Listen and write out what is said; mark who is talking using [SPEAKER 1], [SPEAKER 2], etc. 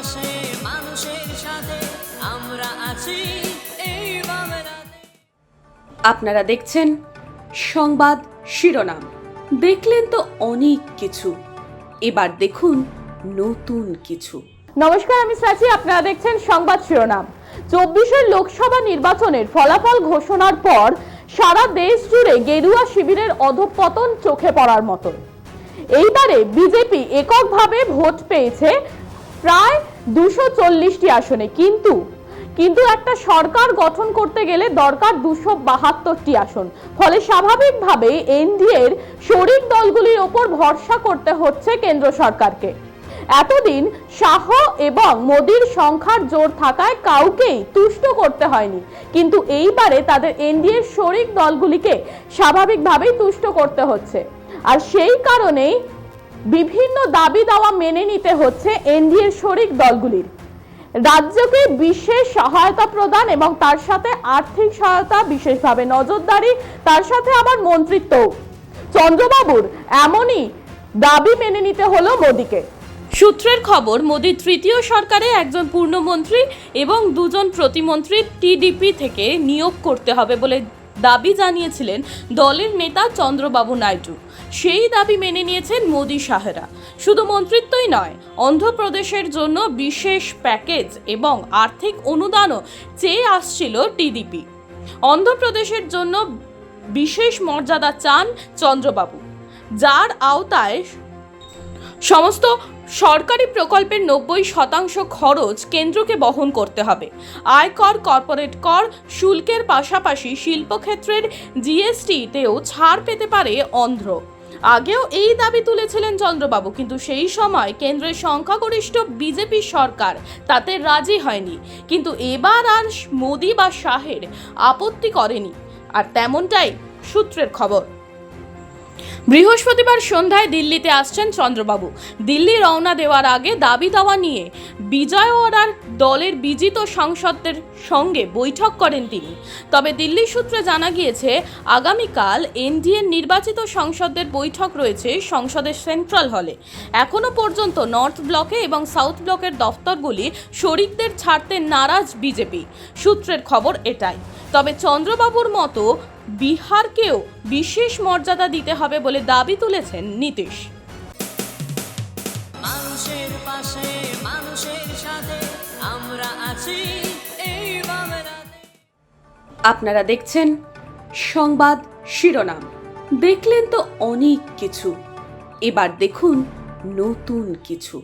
[SPEAKER 1] পাশে মানুষের সাথে আমরা আছি। এই
[SPEAKER 2] আপনারা দেখছেন সংবাদ শিরোনাম। দেখলেন তো অনেক কিছু। এবার দেখুন নতুন কিছু।
[SPEAKER 3] নমস্কার আমি সাচি। আপনারা দেখছেন সংবাদ শিরোনাম। চব্বিশের লোকসভা নির্বাচনের ফলাফল ঘোষণার পর সারা দেশ জুড়ে গেরুয়া শিবিরের অধঃপতন চোখে পড়ার মতন এইবারে বিজেপি এককভাবে ভোট পেয়েছে প্রায় দুশো চল্লিশটি আসনে। কিন্তু কিন্তু একটা সরকার গঠন করতে গেলে দরকার দুশো বাহাত্তরটি আসন। ফলে স্বাভাবিকভাবে এনডিএর শরিক দলগুলির ওপর ভরসা করতে হচ্ছে কেন্দ্র সরকারকে। এতদিন শাহ এবং মোদির সংখ্যার জোর থাকায় কাউকেই তুষ্ট করতে হয়নি। কিন্তু এইবারে তাদের এনডিএর শরিক দলগুলিকে স্বাভাবিকভাবেই তুষ্ট করতে হচ্ছে। আর সেই কারণেই বিভিন্ন দাবি দাওয়া মেনে নিতে হচ্ছে এনডিএর শরিক দলগুলির। রাজ্যকে বিশেষ সহায়তা প্রদান এবং তার সাথে আর্থিক সহায়তা বিশেষভাবে নজরদারি, তার সাথে আবার মন্ত্রিত্ব। চন্দ্রবাবুর এমনই দাবি মেনে নিতে হলো মোদিকে।
[SPEAKER 2] সূত্রের খবর, মোদীর তৃতীয় সরকারে একজন পূর্ণমন্ত্রী এবং দুজন প্রতিমন্ত্রী টিডিপি থেকে নিয়োগ করতে হবে বলে দাবি জানিয়েছিলেন দলের নেতা চন্দ্রবাবু নাইডু। সেই দাবি মেনে নিয়েছেন মোদি সাহেরা। শুধু মন্ত্রিত্বই নয়, অন্ধ্রপ্রদেশের জন্য বিশেষ প্যাকেজ এবং আর্থিক অনুদানও চেয়ে আসছিল টিডিপি। অন্ধ্রপ্রদেশের জন্য বিশেষ মর্যাদা চান চন্দ্রবাবু, যার আওতায় সমস্ত সরকারি প্রকল্পের নব্বই শতাংশ খরচ কেন্দ্রকে বহন করতে হবে। আয়কর কর্পোরেট কর শুল্কের পাশাপাশি শিল্পক্ষেত্রের জিএসটিতেও ছাড় পেতে পারে অন্ধ্র। আগেও এই দাবি তুলেছিলেন চন্দ্রবাবু, কিন্তু সেই সময় কেন্দ্রের সংখ্যাগরিষ্ঠ বিজেপি সরকার তাতে রাজি হয়নি। কিন্তু এবার আর মোদি বা শাহের আপত্তি করেনি। আর তেমনটাই সূত্রের খবর। বৃহস্পতিবার সন্ধ্যায় দিল্লিতে আসছেন চন্দ্রবাবু। দিল্লি রওনা দেওয়ার আগে দাবি দাওয়া নিয়ে বিজয়ওয়াড়ার দলের বিজিত সাংসদদের সঙ্গে বৈঠক করেন তিনি। তবে দিল্লি সূত্রে জানা গিয়েছে, আগামীকাল এনডিএর নির্বাচিত সংসদদের বৈঠক রয়েছে সংসদের সেন্ট্রাল হলে। এখনও পর্যন্ত নর্থ ব্লকে এবং সাউথ ব্লকের দফতরগুলি শরিকদের ছাড়তে নারাজ বিজেপি। সূত্রের খবর এটাই। তবে চন্দ্রবাবুর মতো বিহারকেও বিশেষ মর্যাদা দিতে হবে বলে দাবি তুলেছেন নীতিশ।
[SPEAKER 1] মানুষের পাশে মানুষের সাথে আমরা আছি এই
[SPEAKER 2] আপনারা দেখছেন সংবাদ শিরোনাম। দেখলেন তো অনেক কিছু। এবার দেখুন নতুন কিছু।